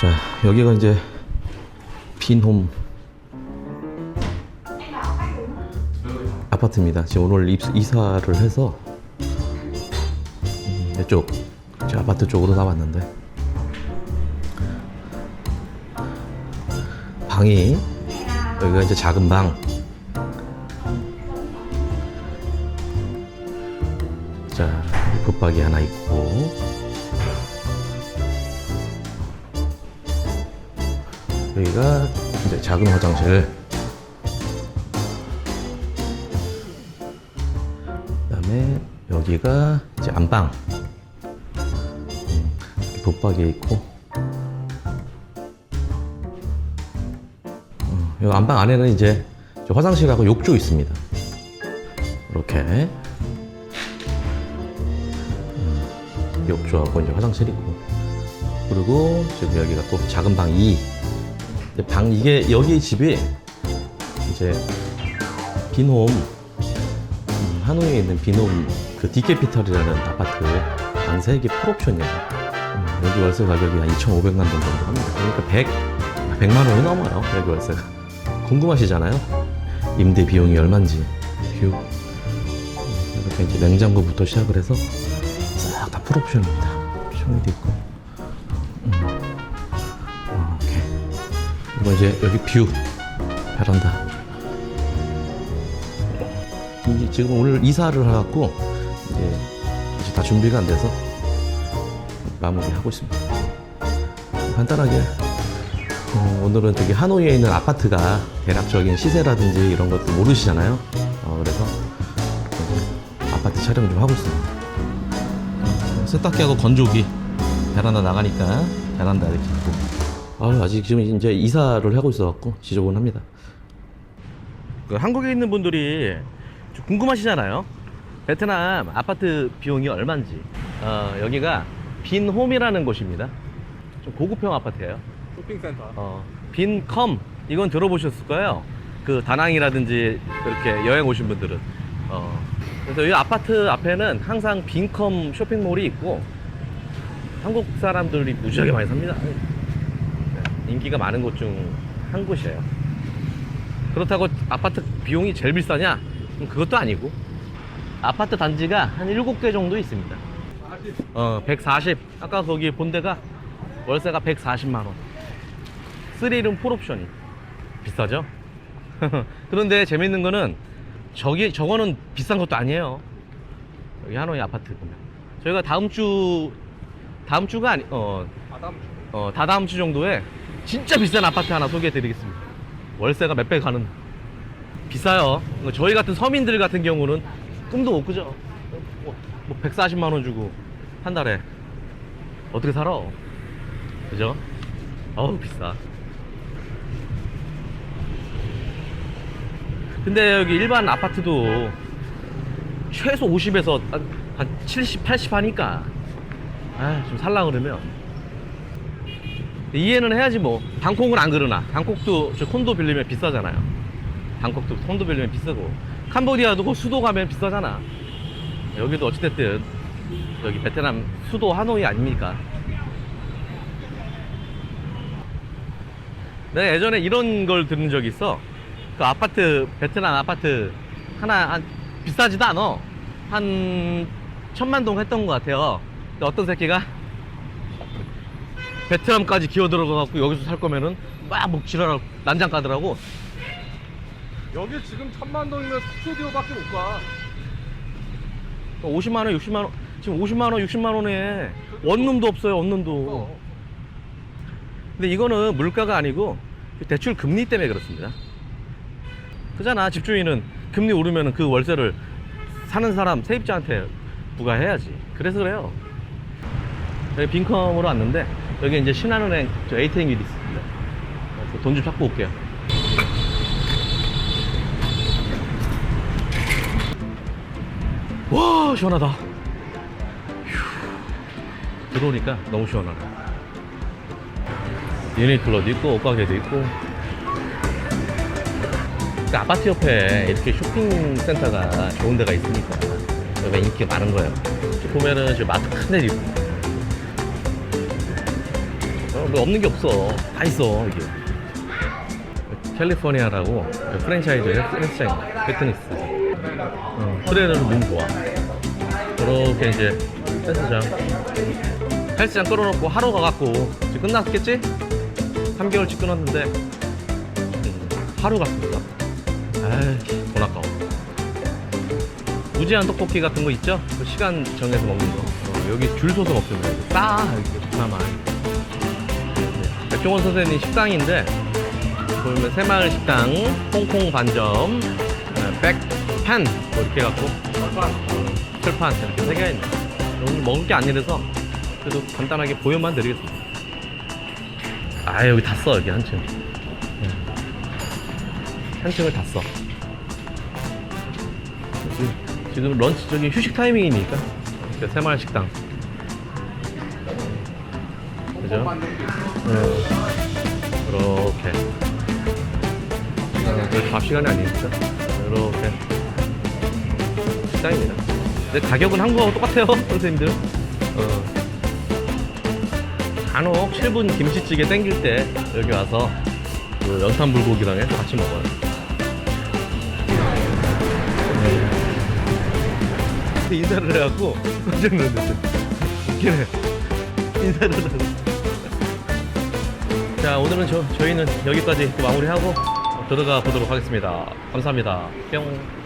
자, 여기가 이제 빈홈 아파트입니다. 지금 오늘 입, 이사를 해서 음, 이쪽 제 아파트 쪽으로 나왔는데 방이 여기가 이제 작은 방. 자, 붙박이 하나 있고 여기가 이제 작은 화장실. 그다음에 여기가 이제 안방. 음, 붙박이 있고. 어, 이 안방 안에는 이제 저 화장실하고 욕조 있습니다. 이렇게 음, 욕조하고 이제 화장실 있고 그리고 지금 여기가 또 작은 방 2. 근데 방 이게 여기 집이 이제 빈홈 음, 하노이에 있는 빈홈 그 디캐피털이라는 아파트 방 3개 풀옵션이에요. 음, 여기 월세 가격이 한 2,500만 원 정도 합니다. 그러니까 100, 100만 원이 넘어요. 여기 월세가. 궁금하시잖아요? 임대 비용이 얼마인지. 뷰. 음, 이렇게 이제 냉장고부터 시작을 해서 싹 다 풀옵션입니다. 옵션도 있고. 음. 그리고 이제 여기 뷰. 베란다. 이제 지금 오늘 이사를 해갖고 이제 아직 다 준비가 안 돼서 마무리하고 있습니다. 간단하게 어, 오늘은 되게 하노이에 있는 아파트가 대략적인 시세라든지 이런 것도 모르시잖아요. 어, 그래서 이제 아파트 촬영 좀 하고 있습니다. 어, 세탁기하고 건조기 베란다 나가니까 베란다 이렇게 있고 아, 아직 지금 이제 이사를 하고 있어갖고 지저분합니다. 그 한국에 있는 분들이 좀 궁금하시잖아요. 베트남 아파트 비용이 얼마인지. 어, 여기가 빈홈이라는 곳입니다. 좀 고급형 아파트예요. 쇼핑센터. 어, 빈컴 이건 들어보셨을 거예요. 그 다낭이라든지 이렇게 여행 오신 분들은. 어, 그래서 이 아파트 앞에는 항상 빈컴 쇼핑몰이 있고 한국 사람들이 무지하게 많이 삽니다. 네, 인기가 많은 곳 중 한 곳이에요. 그렇다고 아파트 비용이 제일 비싸냐? 음, 그것도 아니고 아파트 단지가 한 7개 정도 있습니다. 어, 140. 아까 거기 본 데가 월세가 140만 원. 3룸 풀옵션이 비싸죠? 그런데 재밌는 거는 저기 저거는 비싼 것도 아니에요. 여기 하노이 아파트 보면 저희가 다음 주 다음 주가 아니 어. 어 다다음 주 정도에 진짜 비싼 아파트 하나 소개해 드리겠습니다. 월세가 몇 배 가는 비싸요. 저희 같은 서민들 같은 경우는 꿈도 못 꾸죠. 뭐, 뭐 140만 원 주고 한 달에 어떻게 살아? 그죠? 어우 비싸. 근데 여기 일반 아파트도 최소 50에서 한, 한 70, 80 하니까 아, 좀 살라 그러면 이해는 해야지 뭐. 방콕은 안 그러나. 방콕도 저 콘도 빌리면 비싸잖아요. 방콕도 콘도 빌리면 비싸고. 캄보디아도 그 수도 가면 비싸잖아. 여기도 어찌됐든 여기 베트남 수도 하노이 아닙니까? 내가 예전에 이런 걸 들은 적이 있어. 그 아파트 베트남 아파트 하나 한 비싸지도 않아 한 천만 동 했던 것 같아요. 어떤 새끼가 베트남까지 기어 들어가갖고 여기서 살 거면은 막목 지랄하고 난장 까더라고 여기 지금 천만 동이면 스튜디오밖에 못 가. 50만 원, 60만 원 지금 50만 원, 60만 원에 원룸도 없어요 원룸도 어. 근데 이거는 물가가 아니고 대출 금리 때문에 그렇습니다. 그잖아 집주인은 금리 오르면 그 월세를 사는 사람 세입자한테 부과해야지. 그래서 그래요. 여기 빈컴으로 왔는데 여기 이제 신한은행 저 ATM 길이 있습니다. 돈 좀 찾고 올게요. 와 시원하다. 휴, 들어오니까 너무 시원하네. 유니클로도 있고 옷가게도 있고 그 아파트 옆에 이렇게 쇼핑센터가 좋은 데가 있으니까 여기가 인기가 많은 거예요 저 보면은 저 마트 큰 데도 있고 어, 뭐 없는 게 없어. 다 있어, 이게. 캘리포니아라고 프랜차이즈 헬스장입니다. 피트니스. 어, 트레이너는 너무 좋아. 그렇게 이제 헬스장. 헬스장 끌어놓고 하루 가갖고 지금 끝났겠지? 3개월치 끊었는데 음, 하루 갔습니다. 아이씨, 돈 아까워. 무제한 떡볶이 같은 거 있죠? 그 시간 정해서 먹는 거. 어, 여기 줄 서서. 이거 싸! 이렇게 그나마. 네, 백종원 선생님 식당인데, 보면 새마을 식당, 홍콩 반점, 어, 백판, 뭐 이렇게 해갖고, 철판 이렇게 세 개가 있네. 오늘 먹을 게 아니라서, 그래도 간단하게 보여만 드리겠습니다. 아, 여기 다 써, 여기 한 층. 네. 한 층을 다 써. 지금- 런치 저기 휴식 타이밍이니까 그 새마을 식당 그죠? 네. 이렇게 어, 그 밥시간이 아니니까 이렇게 식당입니다 근데 가격은 한국하고 똑같아요 선생님들 어. 간혹 7분 김치찌개 땡길 때 여기 와서 그 연탄 불고기랑 해서 같이 먹어요 근데 인사를 해갖고 깜짝 놀랐어. 웃기네. 인사를 하고. 자, 오늘은 저, 저희는 여기까지 마무리하고 들어가 보도록 하겠습니다. 감사합니다. 뿅.